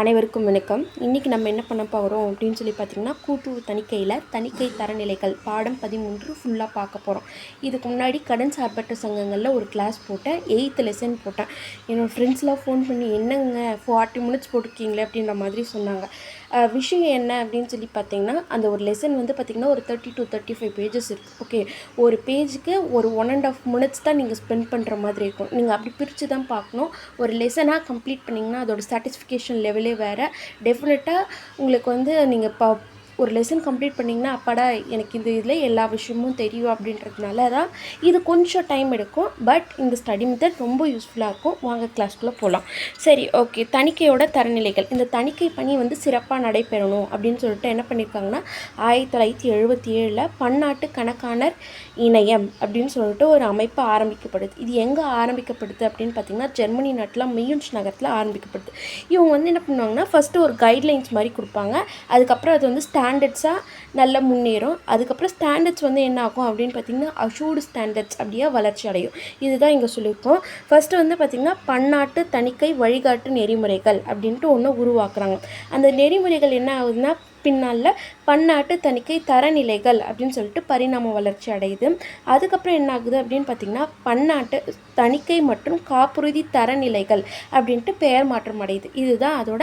அனைவருக்கும் வணக்கம். இன்றைக்கி நம்ம என்ன பண்ண போகிறோம் அப்படின்னு சொல்லி பார்த்தீங்கன்னா கூட்டுறவு தணிக்கையில் தணிக்கை தரநிலைகள் பாடம் பதிமூன்று ஃபுல்லாக பார்க்க போகிறோம் இதுக்கு முன்னாடி கடன் சார்பற்ற சங்கங்களில் ஒரு கிளாஸ் போட்டேன். எயித்து லெசன் போட்டேன். என்னோடய ஃப்ரெண்ட்ஸ்லாம் ஃபோன் பண்ணி என்னங்க ஃபார்ட்டி மினிட்ஸ் போட்டிருக்கீங்களே? அப்படின்ற மாதிரி சொன்னாங்க. விஷயம் என்ன அப்படின்னு சொல்லி பார்த்தீங்கன்னா அந்த ஒரு லெசன் வந்து பார்த்திங்கன்னா ஒரு thirty to thirty five pages இருக்குது ஓகே ஒரு பேஜுக்கு ஒரு ஒன் அண்ட் ஆஃப் மினிட்ஸ் தான் நீங்கள் ஸ்பெண்ட் பண்ணுற மாதிரி இருக்கும். நீங்கள் அப்படி பிரித்து தான் பார்க்கணும் ஒரு லெசனாக கம்ப்ளீட் பண்ணிங்கன்னா அதோட சாட்டிஸ்ஃபிகேஷன் லெவலே வேறு. டெஃபினட்டாக உங்களுக்கு வந்து நீங்கள் ப ஒரு லெசன் கம்ப்ளீட் பண்ணிங்கன்னா அப்பாடா எனக்கு இந்த இதில் எல்லா விஷயமும் தெரியும் அப்படின்றதுனால தான் இது கொஞ்சம் டைம் எடுக்கும். பட் இந்த ஸ்டடி மெத்தட் ரொம்ப யூஸ்ஃபுல்லாக இருக்கும். வாங்க கிளாஸ்க்குள்ளே போகலாம் சரி ஓகே தணிக்கையோட தரநிலைகள். இந்த தணிக்கை பணி வந்து சிறப்பாக நடைபெறணும் அப்படின்னு சொல்லிட்டு என்ன பண்ணியிருக்காங்கன்னா ஆயிரத்தி தொள்ளாயிரத்தி எழுபத்தி ஏழில் பன்னாட்டு கணக்கானர் இணையம் அப்படின்னு சொல்லிட்டு ஒரு அமைப்பு ஆரம்பிக்கப்படுது. இது எங்கே ஆரம்பிக்கப்படுது அப்படின்னு பார்த்தீங்கன்னா ஜெர்மனி நாட்டில் மெயின்ஸ் நகரத்தில் ஆரம்பிக்கப்படுது. இவங்க வந்து என்ன பண்ணுவாங்கன்னா ஃபஸ்ட்டு ஒரு கைட்லைன்ஸ் மாதிரி கொடுப்பாங்க. அதுக்கப்புறம் அது வந்து ஸ்டாண்டர்ட்ஸாக நல்லா முன்னேறும். அதுக்கப்புறம் ஸ்டாண்டர்ட்ஸ் வந்து என்ன ஆகும் அப்படின்னு பார்த்தீங்கன்னா அஷூர்டு ஸ்டாண்டர்ட்ஸ் அப்படியே வளர்ச்சி அடையும். இதுதான் இங்கே சொல்லியிருக்கோம். ஃபஸ்ட்டு வந்து பார்த்திங்கன்னா பன்னாட்டு தணிக்கை வழிகாட்டு நெறிமுறைகள் அப்படின்ட்டு ஒன்று உருவாக்குறாங்க. அந்த நெறிமுறைகள் என்ன ஆகுதுன்னா பின்னால் பன்னாட்டு தணிக்கை தரநிலைகள் அப்படின்னு சொல்லிட்டு பரிணாம வளர்ச்சி அடையுது. அதுக்கப்புறம் என்ன ஆகுது அப்படின்னு பார்த்திங்கன்னா பன்னாட்டு தணிக்கை மற்றும் காப்புறுதி தரநிலைகள் அப்படின்ட்டு பெயர் மாற்றம் அடையுது. இதுதான் அதோட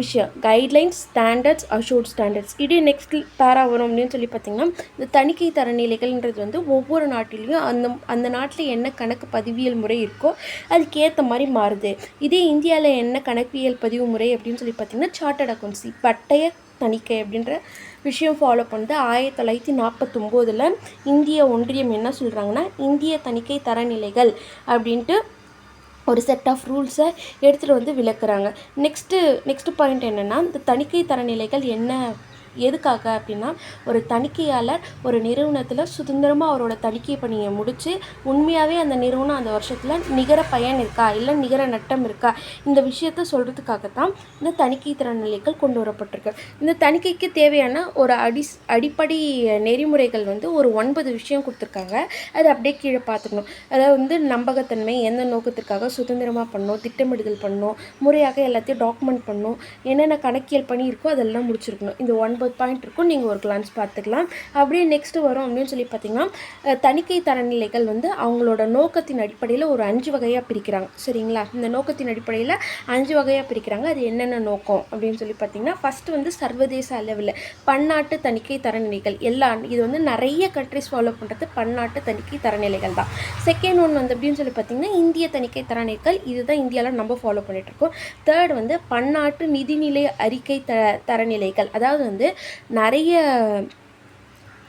விஷயம். கைட்லைன்ஸ் ஸ்டாண்டர்ட்ஸ் அஷூர்ட் ஸ்டாண்டர்ட்ஸ் இது நெக்ஸ்ட் பேரா வரும் அப்படின்னு சொல்லி பார்த்திங்கன்னா இந்த தணிக்கை தரநிலைகள்ன்றது வந்து ஒவ்வொரு நாட்டிலையும் அந்த அந்த நாட்டில் என்ன கணக்கு பதிவியல் முறை இருக்கோ அதுக்கேற்ற மாதிரி மாறுது. இதே இந்தியாவில் என்ன கணக்கியல் பதிவு முறை அப்படின்னு சொல்லி பார்த்திங்கன்னா சார்ட்டர்ட் அக்கௌண்ட்ஸி பட்டய தணிக்கை அப்படின்ற விஷயம் ஃபாலோ பண்ணுது ஆயிரத்தி தொள்ளாயிரத்தி நாற்பத்தொம்போதில் இந்திய ஒன்றியம் என்ன சொல்கிறாங்கன்னா இந்திய தணிக்கை தரநிலைகள் அப்படின்ட்டு ஒரு செட் ஆஃப் ரூல்ஸை எடுத்துகிட்டு வந்து விளக்குறாங்க. நெக்ஸ்ட்டு நெக்ஸ்ட் பாயிண்ட் என்னென்னா இந்த தணிக்கை தரநிலைகள் என்ன எதுக்காக அப்படின்னா ஒரு தணிக்கையாளர் ஒரு நிறுவனத்தில் சுதந்திரமாக அவரோட தணிக்கை பணியை முடித்து உண்மையாகவே அந்த நிறுவனம் அந்த வருஷத்தில் நிகர பயன் இருக்கா? இல்லை நிகர நட்டம் இருக்கா? இந்த விஷயத்த சொல்கிறதுக்காக தான் இந்த தணிக்கை திறநிலைகள் கொண்டு வரப்பட்டிருக்கு. இந்த தணிக்கைக்கு தேவையான ஒரு அடி அடிப்படை நெறிமுறைகள் வந்து ஒரு ஒன்பது விஷயம் கொடுத்துருக்காங்க. அது அப்படியே கீழே பார்த்துக்கணும். அதாவது வந்து நம்பகத்தன்மை எந்த நோக்கத்திற்காக சுதந்திரமாக பண்ணணும் திட்டமிடுதல் பண்ணணும் முறையாக எல்லாத்தையும் டாக்குமெண்ட் பண்ணணும் என்னென்ன கணக்கியல் பணி இருக்கோ அதெல்லாம் முடிச்சிருக்கணும். இந்த ஒன்பது பாயிண்ட் இருக்கும். நீங்கள் ஒரு கிளான்ஸ் பார்த்துக்கலாம். அப்படியே நெக்ஸ்ட்டு வரும் அப்படின்னு சொல்லி பார்த்தீங்கன்னா தணிக்கை தரநிலைகள் வந்து அவங்களோட நோக்கத்தின் அடிப்படையில் ஒரு அஞ்சு வகையாக பிரிக்கிறாங்க. சரிங்களா? இந்த நோக்கத்தின் அடிப்படையில் அஞ்சு வகையாக பிரிக்கிறாங்க. அது என்னென்ன நோக்கம் அப்படின்னு சொல்லி பார்த்தீங்கன்னா ஃபஸ்ட்டு வந்து சர்வதேச அளவில் பன்னாட்டு தணிக்கை தரநிலைகள். எல்லா இது வந்து நிறைய கண்ட்ரிஸ் ஃபாலோ பண்ணுறது பன்னாட்டு தணிக்கை தரநிலைகள் தான். செகண்ட் ஒன் வந்து அப்படின்னு சொல்லி பார்த்தீங்கன்னா இந்திய தணிக்கை தரநிலைகள். இதுதான் இந்தியாவில் நம்ம ஃபாலோ பண்ணிகிட்ருக்கோம் தேர்ட் வந்து பன்னாட்டு நிதிநிலை அறிக்கை த தரநிலைகள். அதாவது வந்து நிறைய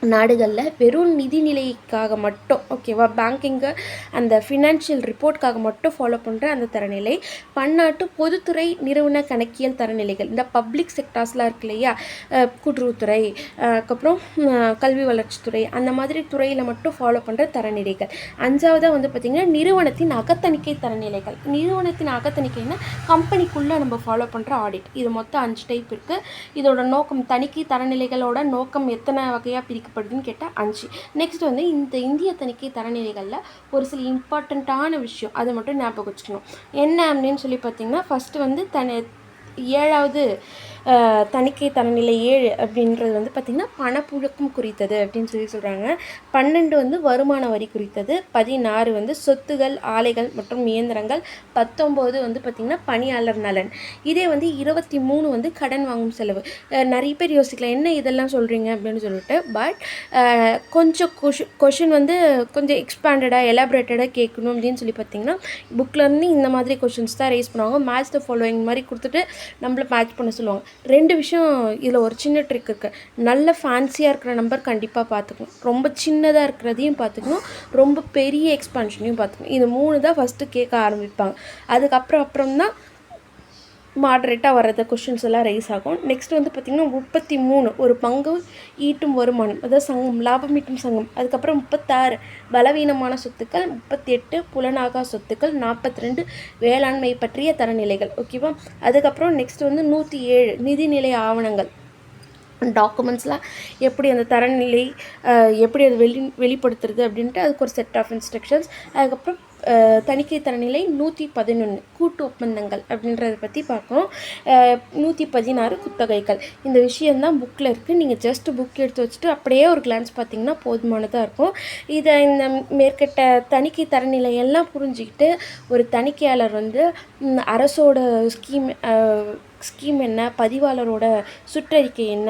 நாடுகளில் வெறும் நிதிநிலைக்காக மட்டும் ஓகேவா பேங்கிங்கு அந்த ஃபினான்ஷியல் ரிப்போர்ட்காக மட்டும் ஃபாலோ பண்ணுற அந்த தரநிலை பன்னாட்டு பொதுத்துறை நிறுவன கணக்கியல் தரநிலைகள் இந்த பப்ளிக் செக்டார்ஸ்லாம் இருக்கு இல்லையா? கூட்டுறவுத்துறை அதுக்கப்புறம் கல்வி வளர்ச்சித்துறை அந்த மாதிரி துறையில் மட்டும் ஃபாலோ பண்ணுற தரநிலைகள். அஞ்சாவதாக வந்து பார்த்திங்கன்னா நிறுவனத்தின் அகத்தணிக்கை தரநிலைகள். நிறுவனத்தின் அகத்தணிக்கைன்னா கம்பெனிக்குள்ளே நம்ம ஃபாலோ பண்ணுற ஆடிட் இது மொத்தம் அஞ்சு டைப் இருக்குது இதோட நோக்கம் தணிக்கை தரநிலைகளோட நோக்கம் எத்தனை வகையாக அப்படின்னு கேட்டால் அஞ்சு. நெக்ஸ்ட் வந்து இந்த இந்திய தணிக்கை தரநிலைகளில் ஒரு சில இம்பார்ட்டண்ட்டான விஷயம் அதை மட்டும் ஞாபகம் வச்சுக்கணும். என்ன அப்படின்னு சொல்லி பார்த்தீங்கன்னா ஃபஸ்ட்டு வந்து தனி ஏழாவது தணிக்கை தரநிலை ஏழு அப்படின்றது வந்து பார்த்திங்கன்னா பணப்புழக்கம் குறித்தது அப்படின்னு சொல்லி சொல்கிறாங்க பன்னெண்டு வந்து வருமான வரி குறித்தது பதினாறு வந்து சொத்துகள் ஆலைகள் மற்றும் இயந்திரங்கள் பத்தொம்போது வந்து பார்த்திங்கன்னா பணியாளர் நலன். இதே வந்து இருபத்தி மூணு வந்து கடன் வாங்கும் செலவு. நிறைய பேர் யோசிக்கலாம் என்ன இதெல்லாம் சொல்கிறீங்க அப்படின்னு சொல்லிட்டு பட் கொஞ்சம் கொஷின் கொஷின் வந்து கொஞ்சம் எக்ஸ்பேண்டடாக எலாபரேட்டடாக கேட்கணும் அப்படின்னு சொல்லி பார்த்தீங்கன்னா புக்லேருந்து இந்த மாதிரி கொஷின்ஸ் தான் ரைஸ் பண்ணுவாங்க. மேட்ச் த ஃபாலோயிங் மாதிரி கொடுத்துட்டு நம்மள மேட்ச் பண்ண சொல்லுவாங்க. ரெண்டு விஷயம் இதில் ஒரு சின்ன ட்ரிக் இருக்குது நல்ல ஃபேன்சியாக இருக்கிற நம்பர் கண்டிப்பாக பார்த்துக்கணும். ரொம்ப சின்னதாக இருக்கிறதையும் பார்த்துக்கணும். ரொம்ப பெரிய எக்ஸ்பான்ஷனையும் பார்த்துக்கணும். இது மூணு தான் ஃபஸ்ட்டு கேட்க ஆரம்பிப்பாங்க. அதுக்கப்புறம் அப்புறம் தான் மாட்ரேட்டாக வர்றது கொஷின்ஸ் எல்லாம் ரைஸ் ஆகும். நெக்ஸ்ட் வந்து பார்த்திங்கன்னா முப்பத்தி மூணு ஒரு பங்கு ஈட்டும் வருமானம். அதாவது சங்கம் லாபம் ஈட்டும் சங்கம். அதுக்கப்புறம் முப்பத்தாறு பலவீனமான சொத்துக்கள். முப்பத்தி எட்டு புலனாகா சொத்துக்கள். நாற்பத்தி ரெண்டு வேளாண்மை பற்றிய தரநிலைகள். ஓகேவா அதுக்கப்புறம் நெக்ஸ்ட் வந்து நூற்றி ஏழு நிதிநிலை ஆவணங்கள். டாக்குமெண்ட்ஸ்லாம் எப்படி அந்த தரநிலை எப்படி அது வெளி வெளிப்படுத்துறது அப்படின்ட்டு அதுக்கு ஒரு செட் ஆஃப் இன்ஸ்ட்ரக்ஷன்ஸ் அதுக்கப்புறம் தணிக்கை தரநிலை நூற்றி பதினொன்று கூட்டு ஒப்பந்தங்கள் அப்படின்றத பற்றி பார்க்குறோம் நூற்றி பதினாறு குத்தகைகள். இந்த விஷயந்தான் புக்கில் இருக்குது நீங்கள் ஜஸ்ட் புக் எடுத்து வச்சுட்டு அப்படியே ஒரு கிளான்ஸ் பார்த்தீங்கன்னா போதுமானதாக இருக்கும். இதை இந்த மேற்கட்ட தணிக்கை தரநிலை எல்லாம் புரிஞ்சுக்கிட்டு ஒரு தணிக்கையாளர் வந்து அரசோட ஸ்கீம் ஸ்கீம் என்ன பதிவாளரோட சுற்றறிக்கை என்ன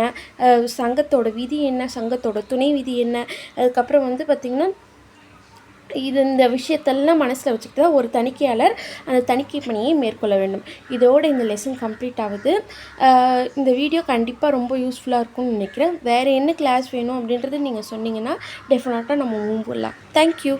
சங்கத்தோட விதி என்ன சங்கத்தோட துணை விதி என்ன அதுக்கப்புறம் வந்து பார்த்திங்கன்னா இது இந்த விஷயத்தெல்லாம் மனசில் வச்சுக்கிட்டு தான் ஒரு தணிக்கையாளர் அந்த தணிக்கை பணியை மேற்கொள்ள வேண்டும். இதோட இந்த லெசன் கம்ப்ளீட் ஆகுது. இந்த வீடியோ கண்டிப்பாக ரொம்ப யூஸ்ஃபுல்லாக இருக்கும்னு நினைக்கிறேன். வேறு என்ன கிளாஸ் வேணும் அப்படின்றது நீங்கள் சொன்னீங்கன்னா டெஃபினட்டாக நம்ம மூவ் பண்ணலாம் தேங்க்யூ